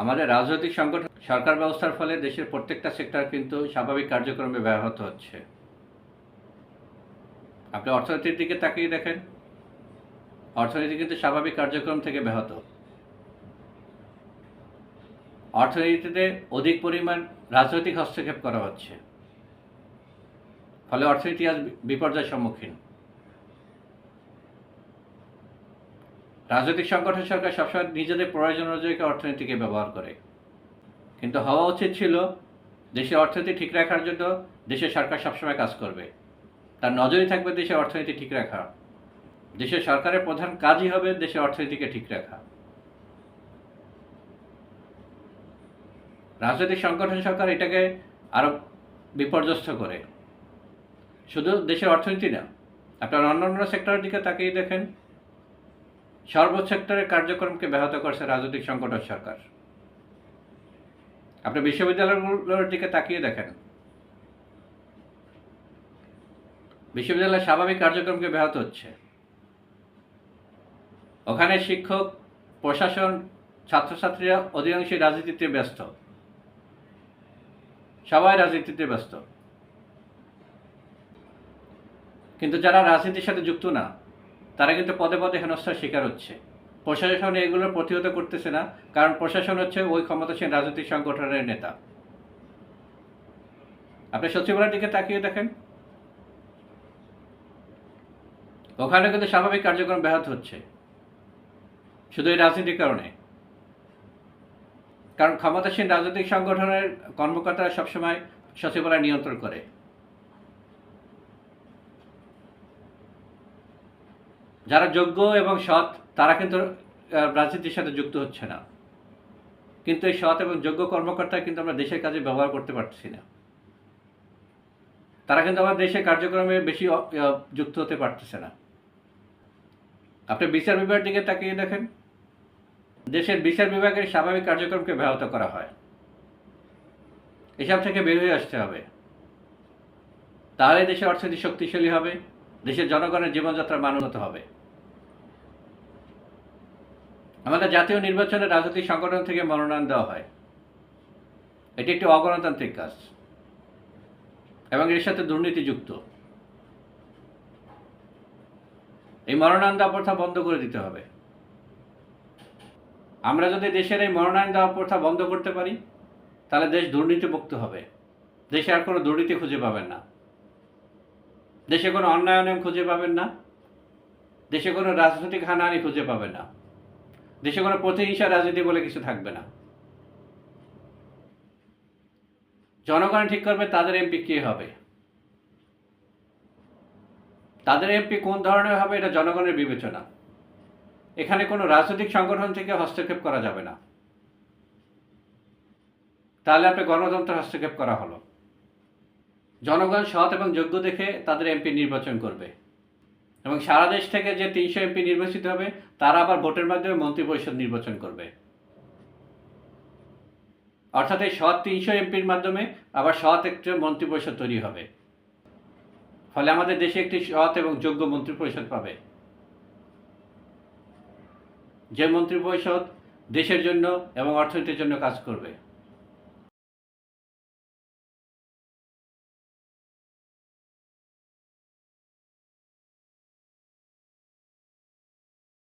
আমাদের রাজনৈতিক সংকট সরকার ব্যবস্থার ফলে দেশের প্রত্যেকটা সেক্টর কিন্তু স্বাভাবিক কার্যক্রমে ব্যাহত হচ্ছে। আপনি অর্থনীতির দিকে তাকিয়ে দেখেন। অর্থনীতি কিন্তু স্বাভাবিক কার্যক্রম থেকে ব্যাহত। অর্থনীতিতে অধিক পরিমাণ রাজনৈতিক হস্তক্ষেপ করা হচ্ছে। ফলে অর্থনীতি আজ বিপর্যয়ের সম্মুখীন। রাজনৈতিক সংগঠন সরকার সবসময় নিজেদের প্রয়োজন অনুযায়ী অর্থনীতিকে ব্যবহার করে। কিন্তু হওয়া উচিত ছিল দেশের অর্থনীতি ঠিক রাখার জন্য দেশের সরকার সবসময় কাজ করবে। তার নজরই থাকবে দেশের অর্থনীতি ঠিক রাখা দেশের সরকারের প্রধান কাজই হবে দেশের অর্থনীতিকে ঠিক রাখা। রাজনৈতিক সংগঠন সরকার এটাকে আরও বিপর্যস্ত করে। শুধু দেশের অর্থনীতি না, আপনার অন্যান্য সেক্টরের দিকে তাকিয়ে দেখেন সর্বোচ্চ সেক্টরের কার্যক্রমকে ব্যাহত করছে রাজনৈতিক সংগঠন সরকার। আপনি বিশ্ববিদ্যালয়গুলোর দিকে তাকিয়ে দেখেন। বিশ্ববিদ্যালয়ের স্বাভাবিক কার্যক্রমকে ব্যাহত হচ্ছে। ওখানে শিক্ষক, প্রশাসন, ছাত্রছাত্রীরা অধিকাংশই রাজনীতিতে ব্যস্ত। সবাই রাজনীতিতে ব্যস্ত। কিন্তু যারা রাজনীতির সাথে যুক্ত না তারা কিন্তু পদে পদে হেনস্থার শিকার হচ্ছে। প্রশাসন এগুলো প্রতিহত করতেছে না, কারণ প্রশাসন হচ্ছে ওই ক্ষমতাসীন রাজনৈতিক সংগঠনের নেতা। আপনি সচিবালয়ের দিকে তাকিয়ে দেখেন। ওখানে কিন্তু স্বাভাবিক কার্যক্রম ব্যাহত হচ্ছে। শুধু এই রাজনীতির কারণে। কারণ ক্ষমতাসীন রাজনৈতিক সংগঠনের কর্মকর্তারা সবসময় সচিবালয় নিয়ন্ত্রণ করে। যারা যোগ্য এবং সৎ, তারা কিন্তু রাজনীতির সাথে যুক্ত হচ্ছে না। কিন্তু এই সৎ এবং যোগ্য কর্মকর্তা কিন্তু আমরা দেশের কাজে ব্যবহার করতে পারছি না। তারা কিন্তু আমার দেশের কার্যক্রমে বেশি যুক্ত হতে পারতেছে না। আপনি বিচার বিভাগের দিকে তাকিয়ে দেখেন। দেশের বিচার বিভাগের স্বাভাবিক কার্যক্রমকে ব্যাহত করা হয়। এসব থেকে বের হয়ে আসতে হবে। তাহলে দেশের অর্থনীতি শক্তিশালী হবে। দেশের জনগণের জীবনযাত্রার মানগত হবে। আমাদের জাতীয় নির্বাচনে রাজনৈতিক সংগঠন থেকে মনোনয়ন দেওয়া হয়। এটি একটি অগণতান্ত্রিক কাজ এবং এর সাথে দুর্নীতি যুক্ত এই মনোনয়ন দেওয়া প্রথা বন্ধ করে দিতে হবে। আমরা যদি দেশের এই মনোনয়ন দেওয়া প্রথা বন্ধ করতে পারি, তাহলে দেশ দুর্নীতিমুক্ত হবে। দেশে আর কোনো দুর্নীতি খুঁজে পাবেন না। দেশে কোনো অন্যায় অনিয়ম খুঁজে পাবেন না। দেশে কোনো রাজনৈতিক হানাহানি খুঁজে পাবেন না। দেশে কোনো প্রতিহিংসা রাজনীতি বলে কিছু থাকবে না। জনগণ ঠিক করবে, তাদের এমপি কে হবে? তাদের এমপি কোন ধরনের হবে, এটা জনগণের বিবেচনা। এখানে কোনো রাজনৈতিক সংগঠন থেকে হস্তক্ষেপ করা যাবে না। তাহলে আপনি গণতন্ত্র হস্তক্ষেপ করা হলো। জনগণ সৎ এবং যোগ্য দেখে তাদের এমপি নির্বাচন করবে। এবং সারা দেশ থেকে যে তিনশো এমপি নির্বাচিত হবে, তারা আবার ভোটের মাধ্যমে মন্ত্রিপরিষদ নির্বাচন করবে। অর্থাৎ এই সৎ তিনশো এমপির মাধ্যমে আবার সৎ একটা মন্ত্রিপরিষদ তৈরি হবে। ফলে আমাদের দেশে একটি সৎ এবং যোগ্য মন্ত্রিপরিষদ পাবে। যে মন্ত্রিপরিষদ দেশের জন্য এবং অর্থনীতির জন্য কাজ করবে।